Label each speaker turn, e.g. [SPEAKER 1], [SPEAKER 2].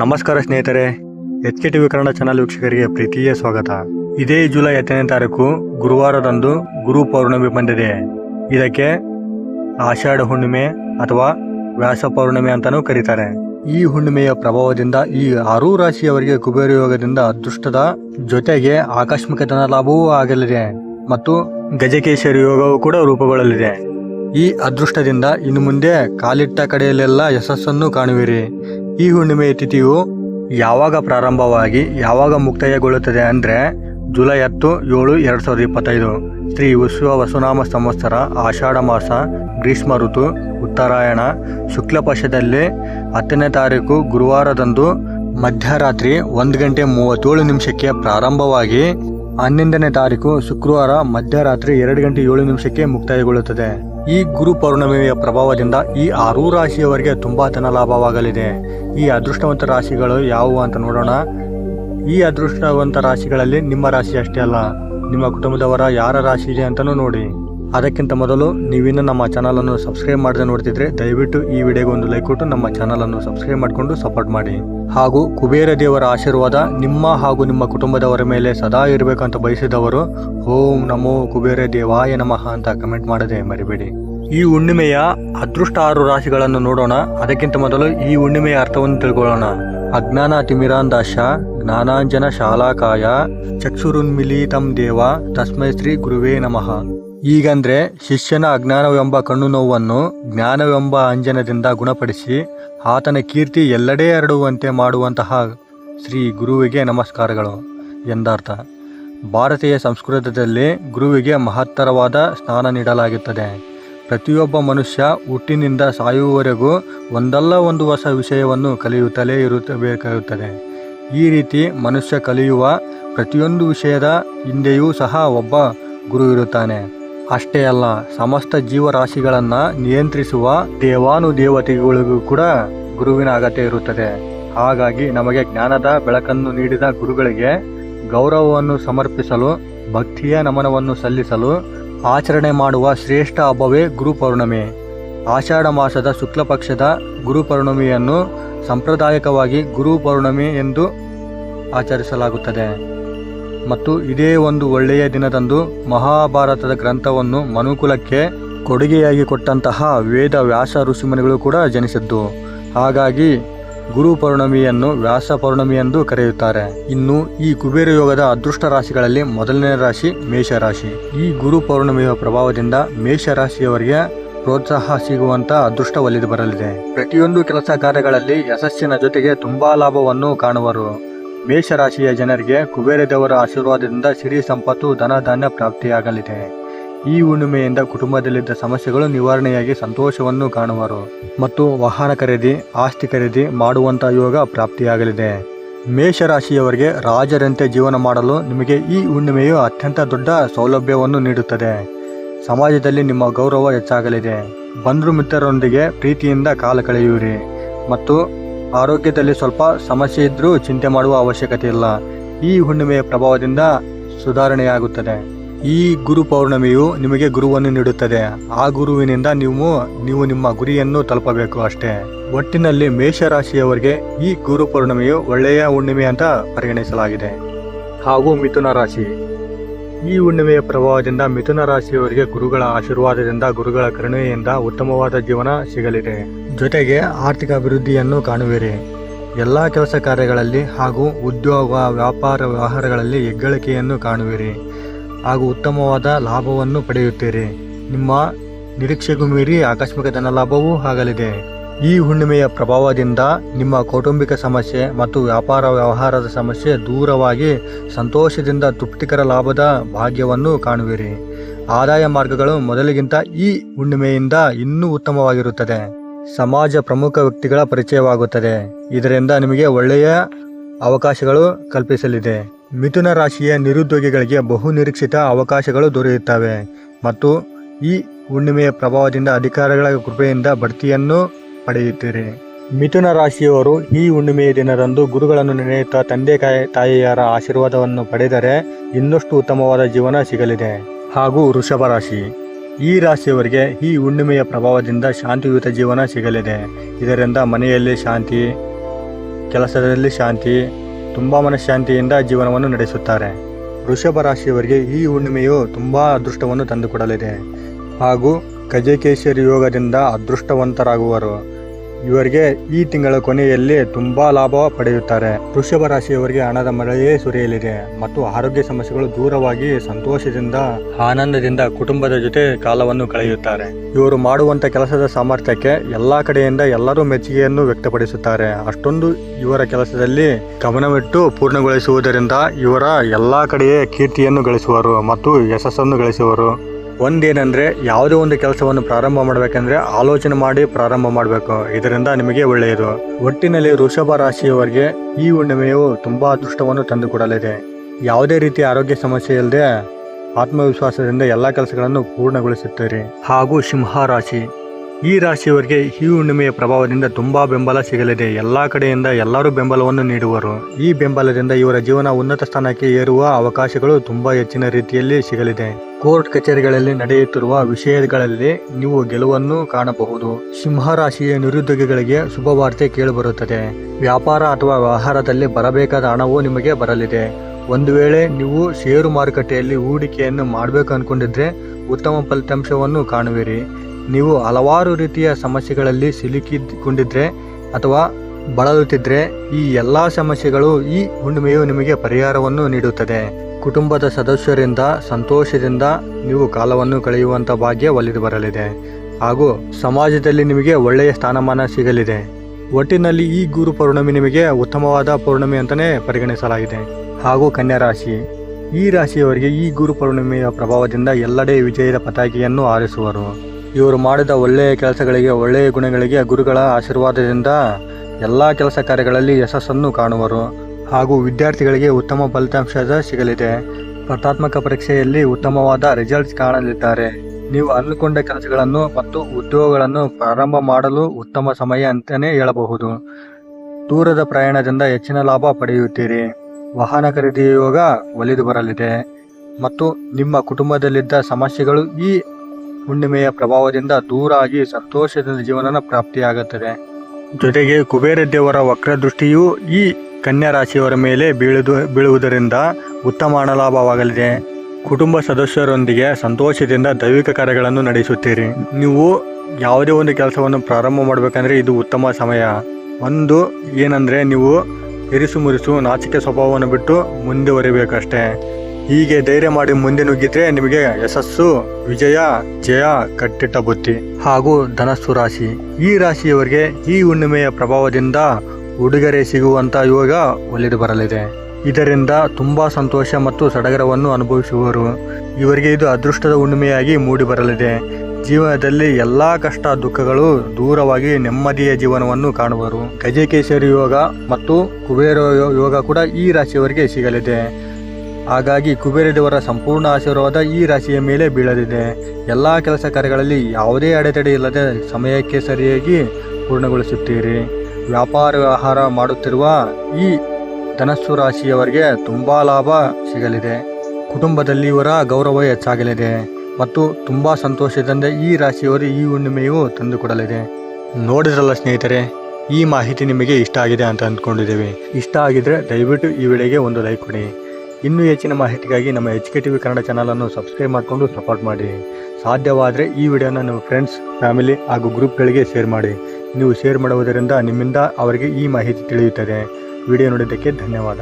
[SPEAKER 1] ನಮಸ್ಕಾರ ಸ್ನೇಹಿತರೆ H K TV Kannada channel ವೀಕ್ಷಕರಿಗೆ ಪ್ರೀತಿಯ ಸ್ವಾಗತ. ಇದೇ ಜುಲೈ ಹತ್ತನೇ ತಾರೀಕು, ಗುರುವಾರದಂದು ಗುರು ಪೌರ್ಣಮಿ ಬಂದಿದೆ. ಇದಕ್ಕೆ ಆಷಾಢ ಹುಣ್ಣಿಮೆ ಅಥವಾ ವ್ಯಾಸ ಪೌರ್ಣಿಮೆ ಅಂತಾನೂ ಕರೀತಾರೆ. ಈ ಹುಣ್ಣಿಮೆಯ ಪ್ರಭಾವದಿಂದ ಈ ಆರೂ ರಾಶಿಯವರಿಗೆ ಕುಬೇರ ಯೋಗದಿಂದ ಅದೃಷ್ಟದ ಜೊತೆಗೆ ಆಕಸ್ಮಿಕ ಧನ ಲಾಭವೂ ಆಗಲಿದೆ ಮತ್ತು ಗಜಕೇಶ್ವರಿ ಯೋಗವೂ ಕೂಡ ರೂಪುಗೊಳ್ಳಲಿದೆ. ಈ ಅದೃಷ್ಟದಿಂದ ಇನ್ನು ಮುಂದೆ ಕಾಲಿಟ್ಟ ಕಡೆಯಲ್ಲೆಲ್ಲ ಯಶಸ್ಸನ್ನು ಕಾಣುವಿರಿ. ಈ ಹುಣ್ಣಿಮೆಯ ತಿಥಿಯು ಯಾವಾಗ ಪ್ರಾರಂಭವಾಗಿ ಯಾವಾಗ ಮುಕ್ತಾಯಗೊಳ್ಳುತ್ತದೆ ಅಂದರೆ ಜುಲೈ ಹತ್ತು, ಏಳು, ಎರಡು ಸಾವಿರದ ಇಪ್ಪತ್ತೈದು. ಶ್ರೀ ವಿಶ್ವ ವಸುನಾಮ ಸಂವತ್ಸರ, ಆಷಾಢ ಮಾಸ, ಗ್ರೀಷ್ಮ ಋತು, ಉತ್ತರಾಯಣ, ಶುಕ್ಲ ಪಕ್ಷದಲ್ಲಿ ಹತ್ತನೇ ತಾರೀಕು ಗುರುವಾರದಂದು ಮಧ್ಯರಾತ್ರಿ ಒಂದು ಗಂಟೆ ಮೂವತ್ತೇಳು ನಿಮಿಷಕ್ಕೆ ಪ್ರಾರಂಭವಾಗಿ ಹನ್ನೊಂದನೇ ತಾರೀಕು ಶುಕ್ರವಾರ ಮಧ್ಯರಾತ್ರಿ ಎರಡು ಗಂಟೆ ಏಳು ನಿಮಿಷಕ್ಕೆ ಮುಕ್ತಾಯಗೊಳ್ಳುತ್ತದೆ. ಈ ಗುರು ಪೌರ್ಣಮಿಯ ಪ್ರಭಾವದಿಂದ ಈ ಆರೂ ರಾಶಿಯವರಿಗೆ ತುಂಬಾ ಧನ ಲಾಭವಾಗಲಿದೆ. ಈ ಅದೃಷ್ಟವಂತ ರಾಶಿಗಳು ಯಾವುವು ಅಂತ ನೋಡೋಣ. ಈ ಅದೃಷ್ಟವಂತ ರಾಶಿಗಳಲ್ಲಿ ನಿಮ್ಮ ರಾಶಿ ಅಷ್ಟೇ ಅಲ್ಲ. ನಿಮ್ಮ ಕುಟುಂಬದವರ ಯಾರ ರಾಶಿ ಇದೆ ಅಂತಲೂ ನೋಡಿ. ಅದಕ್ಕಿಂತ ಮೊದಲು ನೀವಿನ್ನೂ ನಮ್ಮ ಚಾನಲನ್ನು ಸಬ್ಸ್ಕ್ರೈಬ್ ಮಾಡದೆ ನೋಡ್ತಿದ್ರೆ ದಯವಿಟ್ಟು ಈ ವಿಡಿಯೋಗೆ ಒಂದು ಲೈಕ್ ಕೊಟ್ಟು ನಮ್ಮ ಚಾನಲನ್ನು ಸಬ್ಸ್ಕ್ರೈಬ್ ಮಾಡಿಕೊಂಡು ಸಪೋರ್ಟ್ ಮಾಡಿ. ಹಾಗೂ ಕುಬೇರ ದೇವರ ಆಶೀರ್ವಾದ ನಿಮ್ಮ ಹಾಗೂ ನಿಮ್ಮ ಕುಟುಂಬದವರ ಮೇಲೆ ಸದಾ ಇರಬೇಕಂತ ಬಯಸಿದವರು, ಓಂ ನಮೋ ಕುಬೇರ ದೇವಾಯ ನಮಃ ಅಂತ ಕಮೆಂಟ್ ಮಾಡದೆ ಮರಿಬೇಡಿ. ಈ ಹುಣ್ಣಿಮೆಯ ಅದೃಷ್ಟ ಆರು ರಾಶಿಗಳನ್ನು ನೋಡೋಣ. ಅದಕ್ಕಿಂತ ಮೊದಲು ಈ ಹುಣ್ಣಿಮೆಯ ಅರ್ಥವನ್ನು ತಿಳ್ಕೊಳ್ಳೋಣ. ಅಜ್ಞಾನ ತಿಮಿರಾಂದಾಶ ಜ್ಞಾನಾಂಜನ ಶಾಲಾಕಾಯ, ಚಕ್ಷುರುನ್ಮಿಲಿತಂ ದೇವ, ತಸ್ಮೈ ಶ್ರೀ ಗುರುವೇ ನಮಃ. ಈಗಂದ್ರೆ ಶಿಷ್ಯನ ಅಜ್ಞಾನವೆಂಬ ಕಣ್ಣು ನೋವನ್ನು ಜ್ಞಾನವೆಂಬ ಅಂಜನದಿಂದ ಗುಣಪಡಿಸಿ ಆತನ ಕೀರ್ತಿ ಎಲ್ಲೆಡೆ ಹರಡುವಂತೆ ಮಾಡುವಂತಹ ಶ್ರೀ ಗುರುವಿಗೆ ನಮಸ್ಕಾರಗಳು ಎಂದರ್ಥ. ಭಾರತೀಯ ಸಂಸ್ಕೃತದಲ್ಲಿ ಗುರುವಿಗೆ ಮಹತ್ತರವಾದ ಸ್ಥಾನ ನೀಡಲಾಗುತ್ತದೆ. ಪ್ರತಿಯೊಬ್ಬ ಮನುಷ್ಯ ಹುಟ್ಟಿನಿಂದ ಸಾಯುವವರೆಗೂ ಒಂದಲ್ಲ ಒಂದು ಹೊಸ ವಿಷಯವನ್ನು ಕಲಿಯುತ್ತಲೇ ಇರುತ್ತಬೇಕಾಗುತ್ತದೆ ಈ ರೀತಿ ಮನುಷ್ಯ ಕಲಿಯುವ ಪ್ರತಿಯೊಂದು ವಿಷಯದ ಹಿಂದೆಯೂ ಸಹ ಒಬ್ಬ ಗುರು ಇರುತ್ತಾನೆ. ಅಷ್ಟೇ ಅಲ್ಲ, ಸಮಸ್ತ ಜೀವರಾಶಿಗಳನ್ನು ನಿಯಂತ್ರಿಸುವ ದೇವಾನುದೇವತೆಗಳಿಗೂ ಕೂಡ ಗುರುವಿನ ಅಗತ್ಯ ಇರುತ್ತದೆ. ಹಾಗಾಗಿ ನಮಗೆ ಜ್ಞಾನದ ಬೆಳಕನ್ನು ನೀಡಿದ ಗುರುಗಳಿಗೆ ಗೌರವವನ್ನು ಸಮರ್ಪಿಸಲು, ಭಕ್ತಿಯ ನಮನವನ್ನು ಸಲ್ಲಿಸಲು ಆಚರಣೆ ಮಾಡುವ ಶ್ರೇಷ್ಠ ಹಬ್ಬವೇ ಗುರುಪೌರ್ಣಮಿ. ಆಷಾಢ ಮಾಸದ ಶುಕ್ಲ ಪಕ್ಷದ ಗುರು ಪೌರ್ಣಮಿಯನ್ನು ಸಾಂಪ್ರದಾಯಿಕವಾಗಿ ಗುರುಪೌರ್ಣಮಿ ಎಂದು ಆಚರಿಸಲಾಗುತ್ತದೆ. ಮತ್ತು ಇದೇ ಒಂದು ಒಳ್ಳೆಯ ದಿನದಂದು ಮಹಾಭಾರತದ ಗ್ರಂಥವನ್ನು ಮನುಕುಲಕ್ಕೆ ಕೊಡುಗೆಯಾಗಿ ಕೊಟ್ಟಂತಹ ವೇದ ವ್ಯಾಸ ಋಷಿಮುನಿಗಳು ಕೂಡ ಜನಿಸಿದ್ದು. ಹಾಗಾಗಿ ಗುರು ಪೌರ್ಣಮಿಯನ್ನು ವ್ಯಾಸ ಪೌರ್ಣಮಿ ಎಂದು ಕರೆಯುತ್ತಾರೆ. ಇನ್ನು ಈ ಕುಬೇರ ಯೋಗದ ಅದೃಷ್ಟ ರಾಶಿಗಳಲ್ಲಿ ಮೊದಲನೇ ರಾಶಿ ಮೇಷರಾಶಿ. ಈ ಗುರು ಪೌರ್ಣಮಿಯ ಪ್ರಭಾವದಿಂದ ಮೇಷರಾಶಿಯವರಿಗೆ ಪ್ರೋತ್ಸಾಹ ಸಿಗುವಂತ ಅದೃಷ್ಟ ಒಲಿದು ಬರಲಿದೆ. ಪ್ರತಿಯೊಂದು ಕೆಲಸ ಕಾರ್ಯಗಳಲ್ಲಿ ಯಶಸ್ಸಿನ ಜೊತೆಗೆ ತುಂಬಾ ಲಾಭವನ್ನು ಕಾಣುವರು. ಮೇಷರಾಶಿಯ ಜನರಿಗೆ ಕುಬೇರದೇವರ ಆಶೀರ್ವಾದದಿಂದ ಸಿರಿ ಸಂಪತ್ತು, ಧನ ಧಾನ್ಯ ಪ್ರಾಪ್ತಿಯಾಗಲಿದೆ. ಈ ಹುಣ್ಣಿಮೆಯಿಂದ ಕುಟುಂಬದಲ್ಲಿದ್ದ ಸಮಸ್ಯೆಗಳು ನಿವಾರಣೆಯಾಗಿ ಸಂತೋಷವನ್ನು ಕಾಣುವರು ಮತ್ತು ವಾಹನ ಖರೀದಿ, ಆಸ್ತಿ ಖರೀದಿ ಮಾಡುವಂಥ ಯೋಗ ಪ್ರಾಪ್ತಿಯಾಗಲಿದೆ. ಮೇಷರಾಶಿಯವರಿಗೆ ರಾಜರಂತೆ ಜೀವನ ಮಾಡಲು ನಿಮಗೆ ಈ ಹುಣ್ಣಿಮೆಯು ಅತ್ಯಂತ ದೊಡ್ಡ ಸೌಲಭ್ಯವನ್ನು ನೀಡುತ್ತದೆ. ಸಮಾಜದಲ್ಲಿ ನಿಮ್ಮ ಗೌರವ ಹೆಚ್ಚಾಗಲಿದೆ. ಬಂಧು ಮಿತ್ರರೊಂದಿಗೆ ಪ್ರೀತಿಯಿಂದ ಕಾಲ ಕಳೆಯುವಿರಿ ಮತ್ತು ಆರೋಗ್ಯದಲ್ಲಿ ಸ್ವಲ್ಪ ಸಮಸ್ಯೆ ಇದ್ದರೂ ಚಿಂತೆ ಮಾಡುವ ಅವಶ್ಯಕತೆ ಇಲ್ಲ. ಈ ಹುಣ್ಣಿಮೆಯ ಪ್ರಭಾವದಿಂದ ಸುಧಾರಣೆಯಾಗುತ್ತದೆ. ಈ ಗುರು ಪೌರ್ಣಮಿಯು ನಿಮಗೆ ಗುರುವನ್ನು ನೀಡುತ್ತದೆ. ಆ ಗುರುವಿನಿಂದ ನೀವು ನೀವು ನಿಮ್ಮ ಗುರಿಯನ್ನು ತಲುಪಬೇಕು ಅಷ್ಟೇ. ಒಟ್ಟಿನಲ್ಲಿ ಮೇಷರಾಶಿಯವರಿಗೆ ಈ ಗುರು ಪೌರ್ಣಮಿಯು ಒಳ್ಳೆಯ ಹುಣ್ಣಿಮೆ ಅಂತ ಪರಿಗಣಿಸಲಾಗಿದೆ. ಹಾಗೂ ಮಿಥುನ ರಾಶಿ. ಈ ಹುಣ್ಣಿಮೆಯ ಪ್ರಭಾವದಿಂದ ಮಿಥುನ ರಾಶಿಯವರಿಗೆ ಗುರುಗಳ ಆಶೀರ್ವಾದದಿಂದ, ಗುರುಗಳ ಕರುಣೆಯಿಂದ ಉತ್ತಮವಾದ ಜೀವನ ಸಿಗಲಿದೆ. ಜೊತೆಗೆ ಆರ್ಥಿಕ ಅಭಿವೃದ್ಧಿಯನ್ನು ಕಾಣುವಿರಿ. ಎಲ್ಲ ಕೆಲಸ ಕಾರ್ಯಗಳಲ್ಲಿ ಹಾಗೂ ಉದ್ಯೋಗ ವ್ಯಾಪಾರ ವ್ಯವಹಾರಗಳಲ್ಲಿ ಹೆಗ್ಗಳಿಕೆಯನ್ನು ಕಾಣುವಿರಿ. ಹಾಗೂ ಉತ್ತಮವಾದ ಲಾಭವನ್ನು ಪಡೆಯುತ್ತೀರಿ. ನಿಮ್ಮ ನಿರೀಕ್ಷೆಗೂ ಮೀರಿ ಆಕಸ್ಮಿಕ ಧನ ಲಾಭವೂ ಆಗಲಿದೆ. ಈ ಹುಣ್ಣಿಮೆಯ ಪ್ರಭಾವದಿಂದ ನಿಮ್ಮ ಕೌಟುಂಬಿಕ ಸಮಸ್ಯೆ ಮತ್ತು ವ್ಯಾಪಾರ ವ್ಯವಹಾರದ ಸಮಸ್ಯೆ ದೂರವಾಗಿ ಸಂತೋಷದಿಂದ ತೃಪ್ತಿಕರ ಲಾಭದ ಭಾಗ್ಯವನ್ನು ಕಾಣುವಿರಿ. ಆದಾಯ ಮಾರ್ಗಗಳು ಮೊದಲಿಗಿಂತ ಈ ಹುಣ್ಣಿಮೆಯಿಂದ ಇನ್ನೂ ಉತ್ತಮವಾಗಿರುತ್ತದೆ. ಸಮಾಜ ಪ್ರಮುಖ ವ್ಯಕ್ತಿಗಳ ಪರಿಚಯವಾಗುತ್ತದೆ. ಇದರಿಂದ ನಿಮಗೆ ಒಳ್ಳೆಯ ಅವಕಾಶಗಳು ಕಲ್ಪಿಸಲಿದೆ. ಮಿಥುನ ರಾಶಿಯ ನಿರುದ್ಯೋಗಿಗಳಿಗೆ ಬಹು ನಿರೀಕ್ಷಿತ ಅವಕಾಶಗಳು ದೊರೆಯುತ್ತವೆ. ಮತ್ತು ಈ ಹುಣ್ಣಿಮೆಯ ಪ್ರಭಾವದಿಂದ ಅಧಿಕಾರಿಗಳ ಕೃಪೆಯಿಂದ ಬಡ್ತಿಯನ್ನು ಪಡೆಯುತ್ತೀರಿ. ಮಿಥುನ ರಾಶಿಯವರು ಈ ಹುಣ್ಣಿಮೆಯ ದಿನದಂದು ಗುರುಗಳನ್ನು ನೆನೆಯುತ್ತಾ ತಂದೆ ತಾಯಿಯರ ಆಶೀರ್ವಾದವನ್ನು ಪಡೆದರೆ ಇನ್ನಷ್ಟು ಉತ್ತಮವಾದ ಜೀವನ ಸಿಗಲಿದೆ. ಹಾಗೂ ವೃಷಭ ರಾಶಿ. ಈ ರಾಶಿಯವರಿಗೆ ಈ ಹುಣ್ಣಿಮೆಯ ಪ್ರಭಾವದಿಂದ ಶಾಂತಿಯುತ ಜೀವನ ಸಿಗಲಿದೆ. ಇದರಿಂದ ಮನೆಯಲ್ಲಿ ಶಾಂತಿ, ಕೆಲಸದಲ್ಲಿ ಶಾಂತಿ, ತುಂಬ ಮನಃಶಾಂತಿಯಿಂದ ಜೀವನವನ್ನು ನಡೆಸುತ್ತಾರೆ. ವೃಷಭ ರಾಶಿಯವರಿಗೆ ಈ ಹುಣ್ಣಿಮೆಯು ತುಂಬ ಅದೃಷ್ಟವನ್ನು ತಂದುಕೊಡಲಿದೆ. ಹಾಗೂ ಗಜಕೇಶರಿ ಯೋಗದಿಂದ ಅದೃಷ್ಟವಂತರಾಗುವರು. ಇವರಿಗೆ ಈ ತಿಂಗಳ ಕೊನೆಯಲ್ಲಿ ತುಂಬಾ ಲಾಭ ಪಡೆಯುತ್ತಾರೆ. ವೃಷಭ ರಾಶಿಯವರಿಗೆ ಹಣದ ಮಳೆಯೇ ಸುರಿಯಲಿದೆ ಮತ್ತು ಆರೋಗ್ಯ ಸಮಸ್ಯೆಗಳು ದೂರವಾಗಿ ಸಂತೋಷದಿಂದ, ಆನಂದದಿಂದ ಕುಟುಂಬದ ಜೊತೆ ಕಾಲವನ್ನು ಕಳೆಯುತ್ತಾರೆ. ಇವರು ಮಾಡುವಂತ ಕೆಲಸದ ಸಾಮರ್ಥ್ಯಕ್ಕೆ ಎಲ್ಲಾ ಕಡೆಯಿಂದ ಎಲ್ಲರೂ ಮೆಚ್ಚುಗೆಯನ್ನು ವ್ಯಕ್ತಪಡಿಸುತ್ತಾರೆ. ಅಷ್ಟೊಂದು ಇವರ ಕೆಲಸದಲ್ಲಿ ಗಮನವಿಟ್ಟು ಪೂರ್ಣಗೊಳಿಸುವುದರಿಂದ ಇವರ ಎಲ್ಲಾ ಕಡೆಯೇ ಕೀರ್ತಿಯನ್ನು ಗಳಿಸುವರು ಮತ್ತು ಯಶಸ್ಸನ್ನು ಗಳಿಸುವರು. ಒಂದೇನೆಂದ್ರೆ ಯಾವುದೇ ಒಂದು ಕೆಲಸವನ್ನು ಪ್ರಾರಂಭ ಮಾಡಬೇಕಂದ್ರೆ ಆಲೋಚನೆ ಮಾಡಿ ಪ್ರಾರಂಭ ಮಾಡಬೇಕು. ಇದರಿಂದ ನಿಮಗೆ ಒಳ್ಳೆಯದು. ಒಟ್ಟಿನಲ್ಲಿ ವೃಷಭ ರಾಶಿಯವರಿಗೆ ಈ ಹುಣ್ಣಿಮೆಯು ತುಂಬ ಅದೃಷ್ಟವನ್ನು ತಂದುಕೊಡಲಿದೆ ಯಾವುದೇ ರೀತಿಯ ಆರೋಗ್ಯ ಸಮಸ್ಯೆ ಇಲ್ಲದೆ ಆತ್ಮವಿಶ್ವಾಸದಿಂದ ಎಲ್ಲ ಕೆಲಸಗಳನ್ನು ಪೂರ್ಣಗೊಳಿಸುತ್ತೀರಿ. ಹಾಗೂ ಸಿಂಹ ರಾಶಿ. ಈ ರಾಶಿಯವರಿಗೆ ಈ ಹುಣ್ಣಿಮೆಯ ಪ್ರಭಾವದಿಂದ ತುಂಬಾ ಬೆಂಬಲ ಸಿಗಲಿದೆ. ಎಲ್ಲ ಕಡೆಯಿಂದ ಎಲ್ಲರೂ ಬೆಂಬಲವನ್ನು ನೀಡುವರು. ಈ ಬೆಂಬಲದಿಂದ ಇವರ ಜೀವನ ಉನ್ನತ ಸ್ಥಾನಕ್ಕೆ ಏರುವ ಅವಕಾಶಗಳು ತುಂಬಾ ಹೆಚ್ಚಿನ ರೀತಿಯಲ್ಲಿ ಸಿಗಲಿದೆ. ಕೋರ್ಟ್ ಕಚೇರಿಗಳಲ್ಲಿ ನಡೆಯುತ್ತಿರುವ ವಿಷಯಗಳಲ್ಲಿ ನೀವು ಗೆಲುವನ್ನು ಕಾಣಬಹುದು. ಸಿಂಹ ರಾಶಿಯ ನಿರುದ್ಯೋಗಿಗಳಿಗೆ ಶುಭವಾರ್ತೆ ಕೇಳಿಬರುತ್ತದೆ. ವ್ಯಾಪಾರ ಅಥವಾ ವ್ಯವಹಾರದಲ್ಲಿ ಬರಬೇಕಾದ ಹಣವು ನಿಮಗೆ ಬರಲಿದೆ. ಒಂದು ವೇಳೆ ನೀವು ಷೇರು ಮಾರುಕಟ್ಟೆಯಲ್ಲಿ ಹೂಡಿಕೆಯನ್ನು ಮಾಡಬೇಕು ಅನ್ಕೊಂಡಿದ್ರೆ ಉತ್ತಮ ಫಲಿತಾಂಶವನ್ನು ಕಾಣುವಿರಿ. ನೀವು ಹಲವಾರು ರೀತಿಯ ಸಮಸ್ಯೆಗಳಲ್ಲಿ ಸಿಲುಕಿಕೊಂಡಿದ್ರೆ ಅಥವಾ ಬಳಲುತ್ತಿದ್ರೆ ಈ ಎಲ್ಲ ಸಮಸ್ಯೆಗಳು ಈ ಹುಣ್ಣಿಮೆಯು ನಿಮಗೆ ಪರಿಹಾರವನ್ನು ನೀಡುತ್ತದೆ. ಕುಟುಂಬದ ಸದಸ್ಯರಿಂದ, ಸಂತೋಷದಿಂದ ನೀವು ಕಾಲವನ್ನು ಕಳೆಯುವಂತ ಭಾಗ್ಯ ಒಲಿದು ಬರಲಿದೆ. ಹಾಗೂ ಸಮಾಜದಲ್ಲಿ ನಿಮಗೆ ಒಳ್ಳೆಯ ಸ್ಥಾನಮಾನ ಸಿಗಲಿದೆ. ಒಟ್ಟಿನಲ್ಲಿ ಈ ಗುರು ಪೌರ್ಣಮಿ ನಿಮಗೆ ಉತ್ತಮವಾದ ಪೌರ್ಣಮಿ ಅಂತಲೇ ಪರಿಗಣಿಸಲಾಗಿದೆ. ಹಾಗೂ ಕನ್ಯಾ ರಾಶಿ. ಈ ರಾಶಿಯವರಿಗೆ ಈ ಗುರು ಪೌರ್ಣಿಮೆಯ ಪ್ರಭಾವದಿಂದ ಎಲ್ಲೆಡೆ ವಿಜಯದ ಪತಾಕೆಯನ್ನು ಹಾರಿಸುವರು. ಇವರು ಮಾಡಿದ ಒಳ್ಳೆಯ ಕೆಲಸಗಳಿಗೆ, ಒಳ್ಳೆಯ ಗುಣಗಳಿಗೆ ಗುರುಗಳ ಆಶೀರ್ವಾದದಿಂದ ಎಲ್ಲ ಕೆಲಸ ಕಾರ್ಯಗಳಲ್ಲಿ ಯಶಸ್ಸನ್ನು ಕಾಣುವರು. ಹಾಗೂ ವಿದ್ಯಾರ್ಥಿಗಳಿಗೆ ಉತ್ತಮ ಫಲಿತಾಂಶ ಸಿಗಲಿದೆ. ಸ್ಪರ್ಧಾತ್ಮಕ ಪರೀಕ್ಷೆಯಲ್ಲಿ ಉತ್ತಮವಾದ ರಿಸಲ್ಟ್ಸ್ ಕಾಣಲಿದ್ದಾರೆ. ನೀವು ಅಂದುಕೊಂಡ ಕೆಲಸಗಳನ್ನು ಮತ್ತು ಉದ್ಯೋಗಗಳನ್ನು ಪ್ರಾರಂಭ ಮಾಡಲು ಉತ್ತಮ ಸಮಯ ಅಂತಲೇ ಹೇಳಬಹುದು. ದೂರದ ಪ್ರಯಾಣದಿಂದ ಹೆಚ್ಚಿನ ಲಾಭ ಪಡೆಯುತ್ತೀರಿ. ವಾಹನ ಖರೀದಿ ಯೋಗ ಒಲಿದು ಬರಲಿದೆ. ಮತ್ತು ನಿಮ್ಮ ಕುಟುಂಬದಲ್ಲಿದ್ದ ಸಮಸ್ಯೆಗಳು ಈ ಹುಣ್ಣಿಮೆಯ ಪ್ರಭಾವದಿಂದ ದೂರಾಗಿ ಸಂತೋಷದಿಂದ ಜೀವನನ ಜೀವನ ಪ್ರಾಪ್ತಿಯಾಗುತ್ತದೆ. ಜೊತೆಗೆ ಕುಬೇರ ದೇವರ ವಕ್ರದೃಷ್ಟಿಯು ಈ ಕನ್ಯಾ ರಾಶಿಯವರ ಮೇಲೆ ಬೀಳುದು, ಬೀಳುವುದರಿಂದ ಉತ್ತಮ ಅನಲಾಭವಾಗಲಿದೆ ಲಾಭವಾಗಲಿದೆ ಕುಟುಂಬ ಸದಸ್ಯರೊಂದಿಗೆ ಸಂತೋಷದಿಂದ ದೈವಿಕ ಕಾರ್ಯಗಳನ್ನು ನಡೆಸುತ್ತೀರಿ. ನೀವು ಯಾವುದೇ ಒಂದು ಕೆಲಸವನ್ನು ಪ್ರಾರಂಭ ಮಾಡಬೇಕಂದ್ರೆ ಇದು ಉತ್ತಮ ಸಮಯ. ಒಂದು ಏನಂದರೆ ನೀವು ಇರಿಸು ಮುರಿಸು ನಾಚಿಕೆ ಸ್ವಭಾವವನ್ನು ಬಿಟ್ಟು ಮುಂದುವರಿಬೇಕಷ್ಟೇ ಹೀಗೆ ಧೈರ್ಯ ಮಾಡಿ ಮುಂದೆ ನುಗ್ಗಿದ್ರೆ ನಿಮಗೆ ಯಶಸ್ಸು, ವಿಜಯ, ಜಯ, ಕಟ್ಟಿಟ್ಟ ಬುತ್ತಿ ಹಾಗೂ ಧನಸ್ಸು ರಾಶಿ. ಈ ರಾಶಿಯವರಿಗೆ ಈ ಹುಣ್ಣಿಮೆಯ ಪ್ರಭಾವದಿಂದ ಉಡುಗೊರೆ ಸಿಗುವಂತ ಯೋಗ ಒಲಿದು ಬರಲಿದೆ. ಇದರಿಂದ ತುಂಬಾ ಸಂತೋಷ ಮತ್ತು ಸಡಗರವನ್ನು ಅನುಭವಿಸುವರು. ಇವರಿಗೆ ಇದು ಅದೃಷ್ಟದ ಹುಣ್ಣಿಮೆಯಾಗಿ ಮೂಡಿ ಬರಲಿದೆ. ಜೀವನದಲ್ಲಿ ಎಲ್ಲಾ ಕಷ್ಟ, ದುಃಖಗಳು ದೂರವಾಗಿ ನೆಮ್ಮದಿಯ ಜೀವನವನ್ನು ಕಾಣುವರು. ಗಜಕೇಶ್ವರಿ ಯೋಗ ಮತ್ತು ಕುಬೇರ ಯೋಗ ಕೂಡ ಈ ರಾಶಿಯವರಿಗೆ ಸಿಗಲಿದೆ. ಹಾಗಾಗಿ ಕುಬೇರದೇವರ ಸಂಪೂರ್ಣ ಆಶೀರ್ವಾದ ಈ ರಾಶಿಯ ಮೇಲೆ ಬೀಳಲಿದೆ. ಎಲ್ಲ ಕೆಲಸ ಕಾರ್ಯಗಳಲ್ಲಿ ಯಾವುದೇ ಅಡೆತಡೆ ಇಲ್ಲದೆ ಸಮಯಕ್ಕೆ ಸರಿಯಾಗಿ ಪೂರ್ಣಗೊಳಿಸುತ್ತೀರಿ. ವ್ಯಾಪಾರ ವ್ಯವಹಾರ ಮಾಡುತ್ತಿರುವ ಈ ಧನಸ್ಸು ರಾಶಿಯವರಿಗೆ ತುಂಬ ಲಾಭ ಸಿಗಲಿದೆ. ಕುಟುಂಬದಲ್ಲಿ ಇವರ ಗೌರವ ಹೆಚ್ಚಾಗಲಿದೆ ಮತ್ತು ತುಂಬ ಸಂತೋಷದಿಂದ ಈ ರಾಶಿಯವರು ಈ ಹುಣ್ಣಿಮೆಯು ತಂದುಕೊಡಲಿದೆ. ನೋಡಿದ್ರಲ್ಲ ಸ್ನೇಹಿತರೆ, ಈ ಮಾಹಿತಿ ನಿಮಗೆ ಇಷ್ಟ ಆಗಿದೆ ಅಂತ ಅಂದ್ಕೊಂಡಿದ್ದೇವೆ. ಇಷ್ಟ ಆಗಿದ್ರೆ ದಯವಿಟ್ಟು ಈ ವಿಡಿಯೋಗೆ ಒಂದು ಲೈಕ್ ಕೊಡಿ. ಇನ್ನೂ ಹೆಚ್ಚಿನ ಮಾಹಿತಿಗಾಗಿ ನಮ್ಮ H K T V Kannada ಚಾನಲನ್ನು ಸಬ್ಸ್ಕ್ರೈಬ್ ಮಾಡಿಕೊಂಡು ಸಪೋರ್ಟ್ ಮಾಡಿ. ಸಾಧ್ಯವಾದರೆ ಈ ವಿಡಿಯೋನ ನಿಮ್ಮ ಫ್ರೆಂಡ್ಸ್ ಫ್ಯಾಮಿಲಿ ಹಾಗೂ ಗ್ರೂಪ್ಗಳಿಗೆ ಶೇರ್ ಮಾಡಿ. ನೀವು ಶೇರ್ ಮಾಡುವುದರಿಂದ ನಿಮ್ಮಿಂದ ಅವರಿಗೆ ಈ ಮಾಹಿತಿ ತಿಳಿಯುತ್ತದೆ. ವಿಡಿಯೋ ನೋಡಿದ್ದಕ್ಕೆ ಧನ್ಯವಾದ.